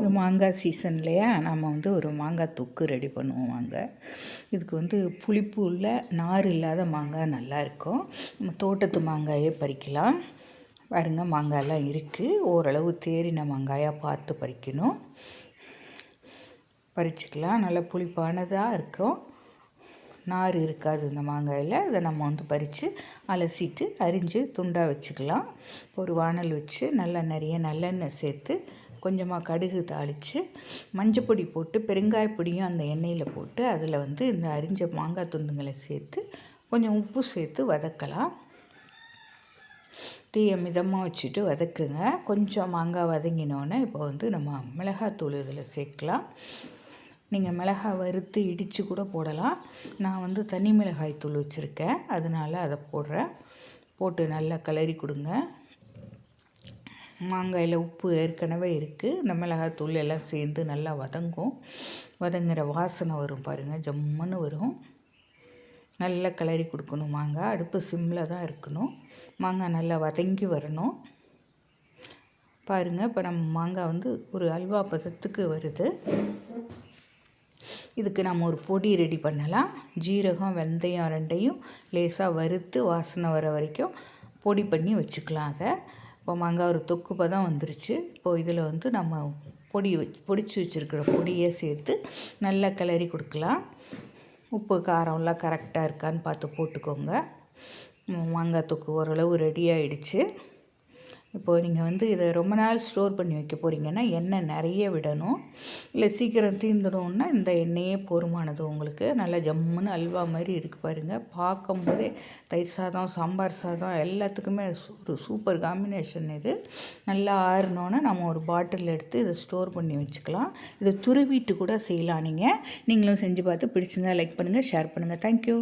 இந்த மாங்காய் சீசன்லையே நம்ம வந்து ஒரு மாங்காய் தொக்கு ரெடி பண்ணுவோம் வாங்க. இதுக்கு வந்து புளிப்பு உள்ள நார் இல்லாத மாங்காய் நல்லாயிருக்கும் நம்ம தோட்டத்து மாங்காயே பறிக்கலாம். பாருங்க மாங்காயெல்லாம் இருக்குது ஓரளவு தேறின மாங்காயாக பார்த்து பறிக்கணும். பறிச்சுக்கலாம். நல்லா புளிப்பானதாக இருக்கும். நார் இருக்காது இந்த மாங்காயில். அதை நம்ம வந்து பறித்து அலசிட்டு அரிஞ்சு துண்டாக வச்சுக்கலாம். ஒரு வானல் வச்சு நல்லா நிறைய நல்லெண்ணெய் சேர்த்து கொஞ்சமாக கடுகு தாளித்து மஞ்சப்பொடி போட்டு பெருங்காயப்பொடியும் அந்த எண்ணெயில் போட்டு அதில் வந்து இந்த அரிஞ்ச மாங்காய் துண்டுங்களை சேர்த்து கொஞ்சம் உப்பு சேர்த்து வதக்கலாம். தீயை மிதமாக வச்சுட்டு வதக்குங்க. கொஞ்சம் மாங்காய் வதங்கினோன்னே இப்போ வந்து நம்ம மிளகாத்தூள் இதில் சேர்க்கலாம். நீங்கள் மிளகாய் வறுத்து இடித்து கூட போடலாம். நான் வந்து தனி மிளகாய் தூள் வச்சுருக்கேன். அதனால் அதை போடுறேன். போட்டு நல்லா கிளறி கொடுங்க. மாங்காயில் உப்பு ஏற்கனவே இருக்குது இந்த மிளகாத்தூள் எல்லாம் சேர்ந்து நல்லா வதங்கும். வதங்குற வாசனை வரும் பாருங்கள் ஜம்முன்னு வரும். நல்லா கிளறி கொடுக்கணும் மாங்காய். அடுப்பு சிம்மில் தான் இருக்கணும். மாங்காய் நல்லா வதங்கி வரணும். பாருங்கள் இப்போ நம்ம மாங்காய் வந்து ஒரு அல்வா பதத்துக்கு வருது. இதுக்கு நம்ம ஒரு பொடி ரெடி பண்ணலாம். ஜீரகம் வெந்தயம் ரெண்டையும் லேசாக வறுத்து வாசனை வர வரைக்கும் பொடி பண்ணி வச்சுக்கலாம் அதை. இப்போ மாங்காய் ஒரு தொக்கு பதம் வந்துருச்சு. இப்போது இதில் வந்து நம்ம பொடி வச்சு பொடிச்சு வச்சுருக்கிற பொடியை சேர்த்து நல்லா கிளறி கொடுக்கலாம். உப்பு காரம்லாம் கரெக்டாக இருக்கான்னு பார்த்து போட்டுக்கோங்க. மாங்காய் தொக்கு ஓரளவு ரெடி ஆகிடுச்சு இப்போது நீங்கள் வந்து இதை ரொம்ப நாள் ஸ்டோர் பண்ணி வைக்க போகிறீங்கன்னா எண்ணெய் நிறைய விடணும். இல்லை சீக்கிரம் தீந்துடும்னா இந்த எண்ணெயே போருமானது உங்களுக்கு. நல்லா ஜம்முன்னு அல்வா மாதிரி இருக்குது பாருங்கள் பார்க்கும் போதே தயிர் சாதம் சாம்பார் சாதம் எல்லாத்துக்குமே ஒரு சூப்பர் காம்பினேஷன் இது. நல்லா ஆறினோன்னே நம்ம ஒரு பாட்டில் எடுத்து இதை ஸ்டோர் பண்ணி வச்சுக்கலாம். இதை துருவிட்டு கூட செய்யலாம் நீங்கள் நீங்களும் செஞ்சு பார்த்து பிடிச்சிருந்தா லைக் பண்ணுங்கள் ஷேர் பண்ணுங்கள் தேங்க்யூ